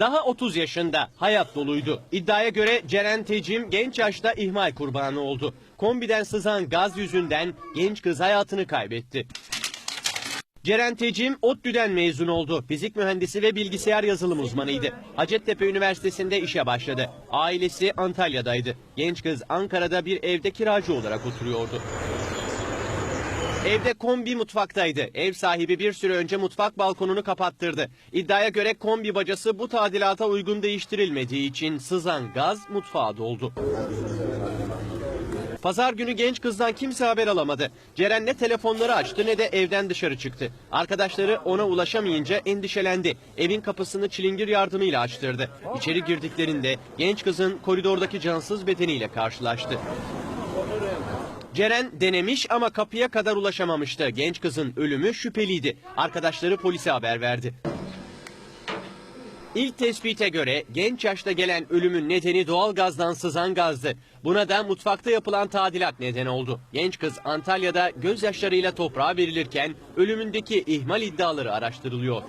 Daha 30 yaşında hayat doluydu. İddiaya göre Ceren Tecim genç yaşta ihmal kurbanı oldu. Kombiden sızan gaz yüzünden genç kız hayatını kaybetti. Ceren Tecim ODTÜ'den mezun oldu. Fizik mühendisi ve bilgisayar yazılım uzmanıydı. Hacettepe Üniversitesi'nde işe başladı. Ailesi Antalya'daydı. Genç kız Ankara'da bir evde kiracı olarak oturuyordu. Evde kombi mutfaktaydı. Ev sahibi bir süre önce mutfak balkonunu kapattırdı. İddiaya göre kombi bacası bu tadilata uygun değiştirilmediği için sızan gaz mutfağa doldu. Pazar günü genç kızdan kimse haber alamadı. Ceren ne telefonları açtı ne de evden dışarı çıktı. Arkadaşları ona ulaşamayınca endişelendi. Evin kapısını çilingir yardımıyla açtırdı. İçeri girdiklerinde genç kızın koridordaki cansız bedeniyle karşılaştı. Ceren denemiş ama kapıya kadar ulaşamamıştı. Genç kızın ölümü şüpheliydi. Arkadaşları polise haber verdi. İlk tespite göre genç yaşta gelen ölümün nedeni doğal gazdan sızan gazdı. Buna da mutfakta yapılan tadilat neden oldu. Genç kız Antalya'da gözyaşlarıyla toprağa verilirken ölümündeki ihmal iddiaları araştırılıyor.